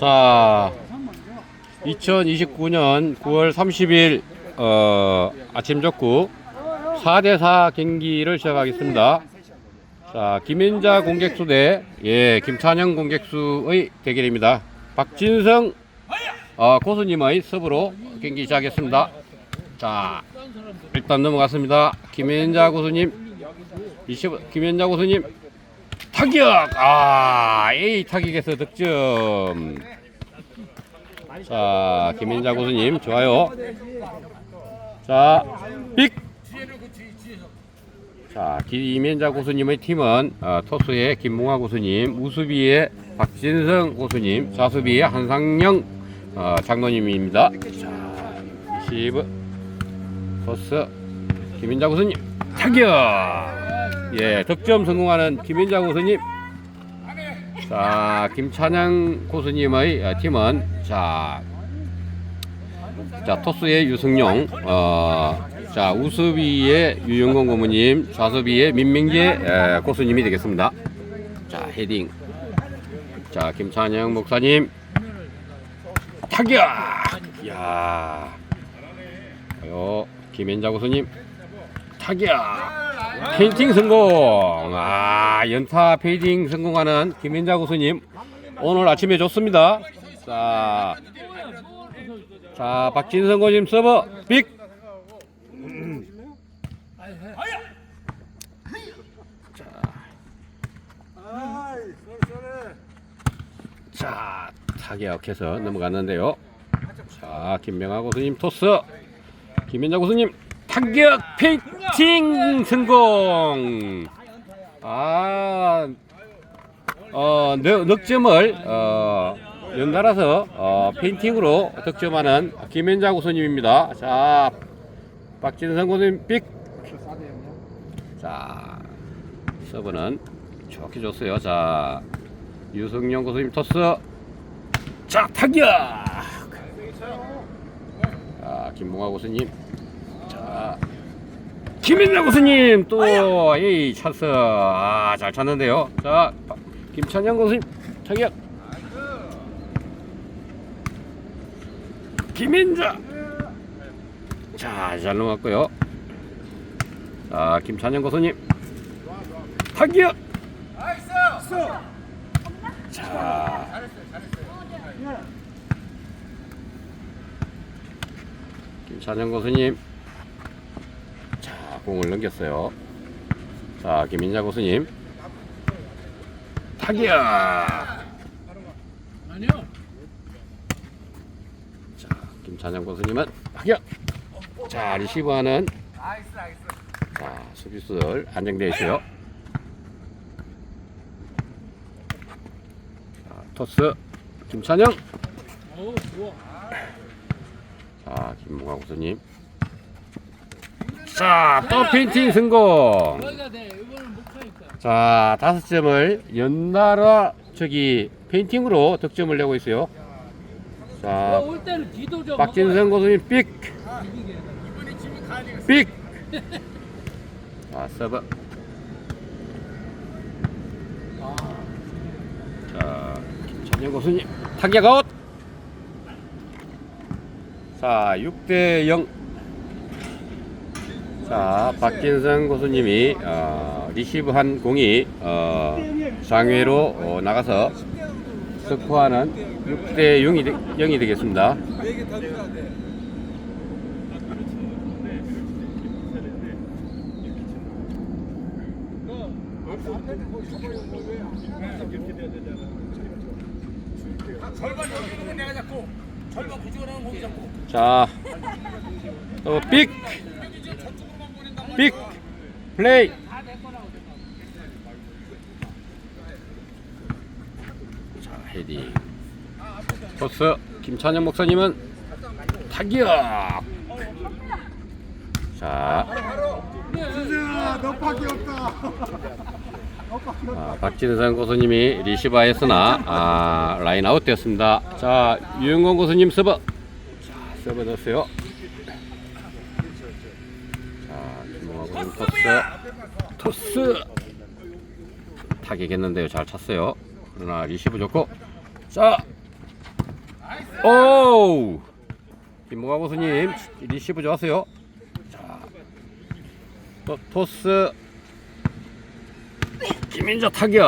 자, 2029년 9월 30일 어, 아침 족구 4대4 경기를 시작하겠습니다. 자, 김현자 공격수 대 예, 김찬영 공격수의 대결입니다. 박진성 어, 고수님의 서브로 경기 시작하겠습니다. 자, 일단 넘어갔습니다. 김현자 고수님, 20, 김현자 고수님 타격! 아, A 타격에서 득점. 자, 김현자 고수님 좋아요. 자, 빅. 자, 김현자 고수님의 팀은 어, 토스의 김몽화 고수님, 우수비의 박진성 고수님, 좌수비의 한상영 어, 장로님입니다. 자, 20 토스 김현자 고수님 타격. 예, 득점 성공하는 김현자 고수님. 자, 김찬양 고수님의 어, 팀은 자, 자 토스의 유승용, 어, 자 우수비의 유영건 고모님, 좌수비의 민명재 에, 고수님이 되겠습니다. 자 헤딩. 자 김찬영 목사님 타격. 야, 요 김현자 고수님 타격. 페인팅 성공. 아, 연타 페인팅 성공하는 김현자 고수님. 오늘 아침에 좋습니다. 자, 자, 박진성 고님 서버 빅. 자, 타격해서 넘어갔는데요. 자, 김명하 고수님 토스. 김현자 고수님 타격 페인팅 성공. 아, 어, 넉, 넉점을 어, 연달아서 어, 페인팅으로 득점하는 김현자 고수님입니다. 자, 박진성 고수님 삑. 자, 서브는 좋게 줬어요. 자, 유성영 고수님 토스. 자, 타격. 자, 김봉화 고수님. 자, 김현자 고수님 또이 찬스 아 잘 찼는데요. 자 바- 김찬영 고수님 타격. 김현자 자 잘 넘어갔고요. 자 김찬영 고수님 타격. 자 김찬영 고수님 자, 공을 넘겼어요. 자, 김민자 고수님. 타격! 아니요. 자, 김찬영 고수님은 타격! 자, 리시브하는 자, 수비수들 안정되어 있어요. 자, 토스 김찬영. 자, 김무가 고수님. 자, 또 페인팅 성공. 거기가 돼. 이거는 못 하니까. 자, 다섯 점을 연달아 저기 페인팅으로 득점을 내고 있어요. 자, 좀 박진성 고수님 삑, 삑. 자, 서브. 자, 김찬영 고수님 타격 아웃. 자, 6대 0. 자, 박진성 고수님이 어, 리시브한 공이 어, 상회로 어, 나가서 스코어는 6대 0이, 되, 0이 되겠습니다. 자, 또 빅, 빅, 플레이. 자, 헤딩. 토스 김찬영 목사님은 타격. 자, 너밖에 없다. 아, 박진선 고수님이 리시바했으나 아, 라인 아웃 되었습니다. 자, 유영건 고수님 서버. 자, 서버 넣었어요. 토스. 토스. 타격했는데요. 잘 찼어요. 그러나 리시브 좋고. 자, 오! 김봉화 고수님 리시브 좋았어요. 자, 또, 토스 김민자 타격.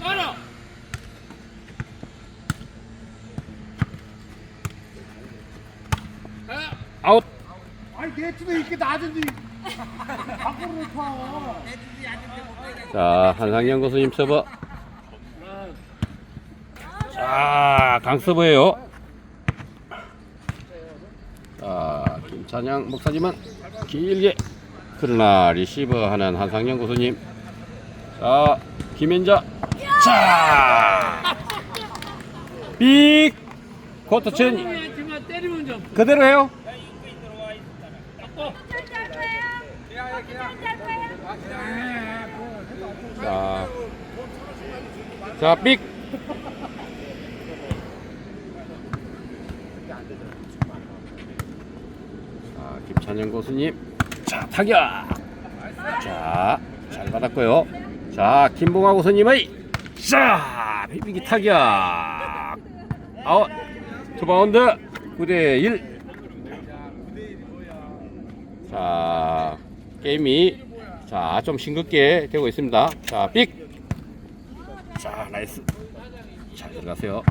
따라. 아, 아웃. 아니 내 팀에 이렇게 낮은데 밖으로 파. 자, 한상현 고수님 서버. 자, 강서버예요. 자, 김찬양 목사님은 길게 그러나 리시버 하는 한상현 고수님. 자, 김현자. 자, 빅 때리면 좀. 그대로 해요. 자, 자, 빅. 자, 김찬영 고수님. 자, 타격. 자, 잘 받았고요. 자, 김봉화 고수님의 자, 비비기 타격. 아웃. 투 바운드 9대 1. 자, 게임이 자, 좀 싱겁게 되고 있습니다. 자, 빅. 자, 나이스. 잘 들어가세요.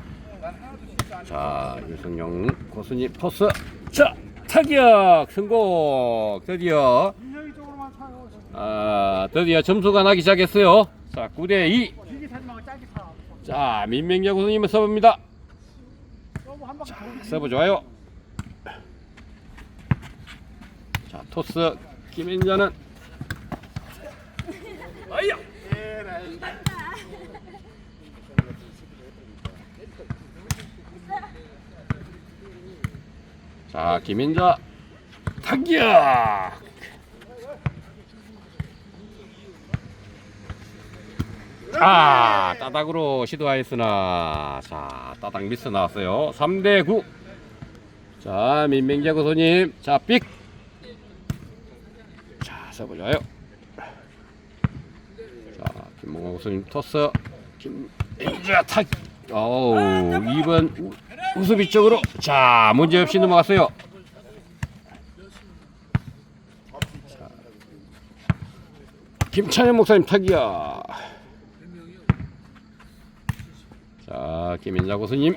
자, 유승용 고수님 토스. 자, 타격 성공. 드디어. 아, 드디어 점수가 나기 시작했어요. 자, 9대 2. 길게 타지 말고 짧게 타. 자, 민명재 고수님의 서브입니다. 돌고. 서브 좋아요. 자, 토스 김인자는 아야. 자, 김인자 타격. 아, 따닥으로 시도하였으나 자, 따닥 미스 나왔어요. 3대 9. 자, 민명재 고소님. 자, 삑. 자, 서브 좋아요. 자, 김몽호 고소님 토스. 김민재 타. 어우, 2번 우- 우수비 쪽으로. 자, 문제 없이 넘어갔어요. 자, 김찬현 목사님 타기야. 자, 김인자 고수님.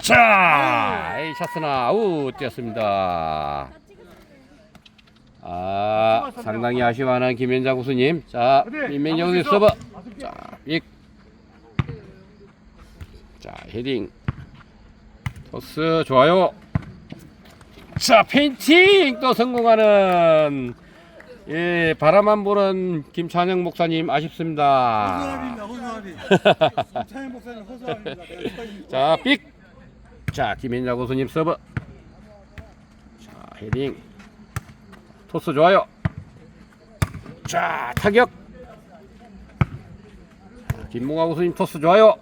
자, 에이 샷스나 아웃 뛰었습니다. 아, 상당히 아쉬워하는 김현자 고수님. 자, 고수님 서버. 자, 빅. 자, 헤딩. 토스 좋아요. 자, 페인팅 또 성공하는 예, 바라만 보는 김찬영 목사님 아쉽습니다. 차영 목사님. 내가 자, 삑. 자, 김현자 고수님 서브. 자, 헤딩. 토스 좋아요. 자, 타격. 자, 김몽아 고수님 토스 좋아요.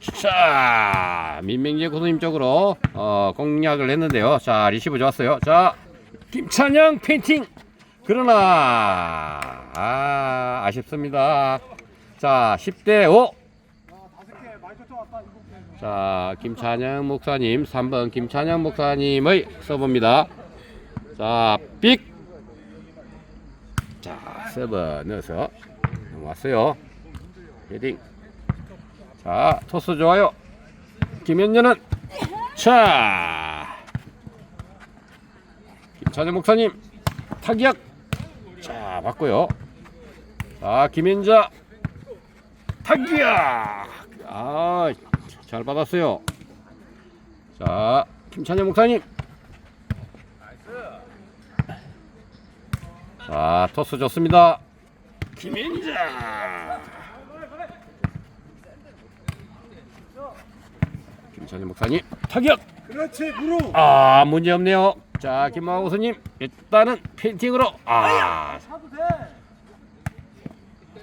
자, 민명재 고수님 쪽으로 어, 공략을 했는데요. 자, 리시브 좋았어요. 자, 김찬영 페인팅. 그러나 아, 아쉽습니다. 자, 10대 5. 다섯 개 많이 쫓아왔다. 일곱 개. 자, 김찬영 목사님, 3번 김찬영 목사님의 서브입니다. 자, 삑! 자, 서브 넣어서 넘어왔어요. 헤딩. 자, 토스 좋아요. 김현녀는, 자, 김찬영 목사님, 타격. 자, 받고요. 자, 김현자, 타격! 아, 잘 받았어요. 자, 김찬현 목사님. 자, 토스 좋습니다. 김인자. 김찬현 목사님 타격. 그렇지 무릎. 아, 문제 없네요. 자, 김마호 교수님 일단은 페인팅으로 아, 차도 돼.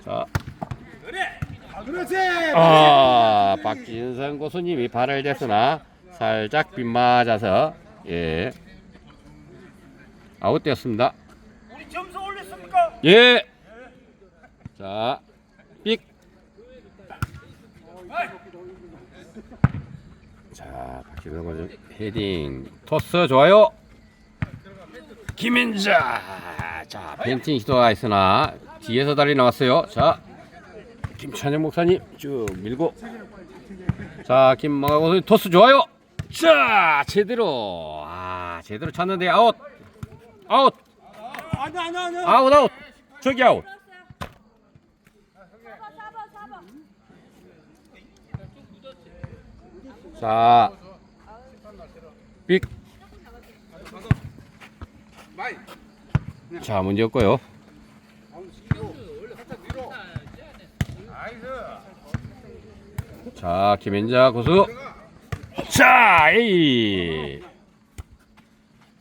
자, 아 그렇지. 아, 박진선 고수님이 발을 댔으나 살짝 빗맞아서 예 아웃되었습니다. 점수 올렸습니까? 예. 자, 삑. 자, 박지성 건 헤딩 토스 좋아요. 김민자. 자, 벤팅 시도가 있으나 뒤에서 다리 나왔어요. 자, 김찬영 목사님 쭉 밀고. 자, 김마고 토스 좋아요. 자, 제대로. 아, 제대로 찼는데 아웃. 아웃. 아니 아니 아니. 아웃 아웃. 저기 아웃. 자, 삑. 자, 문제 없고요. 자, 김현자 고수. 자, 에이.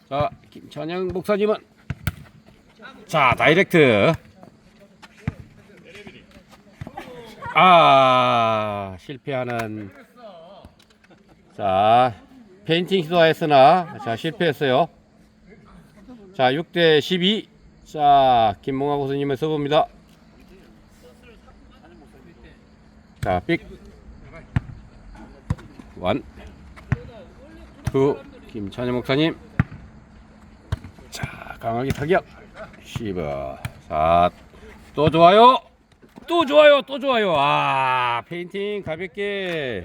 자, 김찬영 목사님은 자, 다이렉트. 아, 실패하는. 자, 페인팅 시도했으나, 자, 실패했어요. 자, 6대 12. 자, 김몽아 고수님의 서브입니다. 자, 삑. 원. 투. 김찬현 목사님. 자, 강하게 타격. 10. 자, 또 좋아요. 또 좋아요. 또 좋아요. 아, 페인팅 가볍게.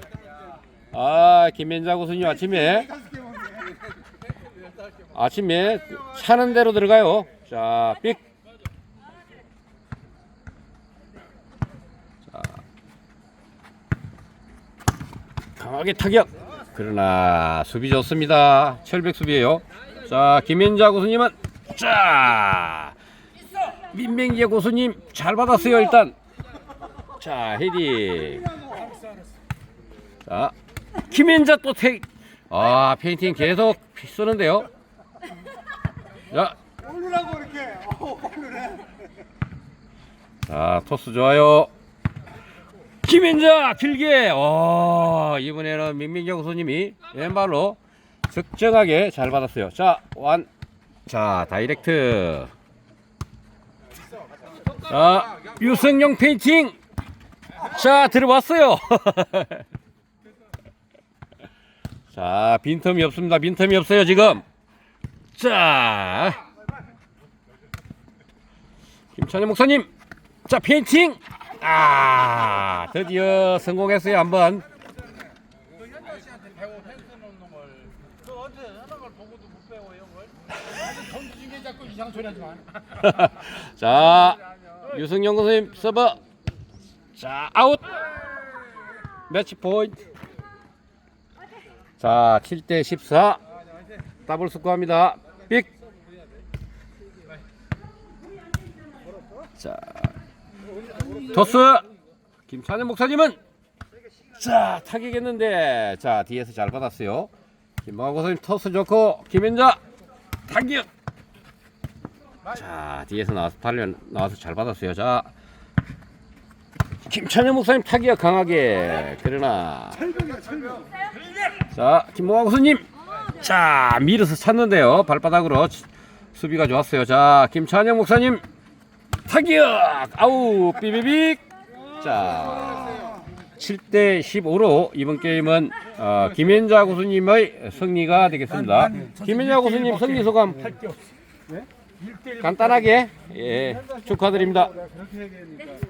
아, 김현자 고수님 아침에 아침에 차는 대로 들어가요. 자, 삑. 자. 강하게 타격. 그러나 수비 좋습니다. 철벽 수비예요. 자, 김현자 고수님은 자. 민맹재 고수님 잘 받았어요, 일단. 자, 헤디. 자, 김현자 또 태. 아, 페인팅 계속 쓰는데요. 자, 올르라고 이렇게. 어, 올르래. 자, 토스 좋아요. 김인자 길게. 어, 이번에는 민민경 고수님이 왼발로 적정하게 잘 받았어요. 자, 완. 자, 다이렉트. 자, 유승용 페인팅. 자, 들어왔어요. 자, 빈틈이 없습니다. 빈틈이 없어요, 지금. 자. 김찬현 목사님. 자, 페인팅. 아, 드디어 성공했어요, 한번. 자 유승용 선생님 서버. 자, 아웃. 매치 포인트. 자, 7대 14. 더블 스코어입니다. 빅. 자, 토스. 김찬현 목사님은 자, 타격했는데 자, 뒤에서 잘 받았어요. 김마고 선생님 토스 좋고 김현자 타격. 자 뒤에서 나와서 팔려 나와서 잘 받았어요. 자 김찬현 목사님 타기가 강하게 그러나. 자 김모아 교수님 자 밀어서 찼는데요 발바닥으로 치- 수비가 좋았어요. 자 김찬현 목사님 타격 아우 삐비빅 자 7대 15로 이번 게임은 어, 김현자 교수님의 승리가 되겠습니다. 김현자 교수님 승리 소감 간단하게 예, 축하드립니다. 얘기하니까.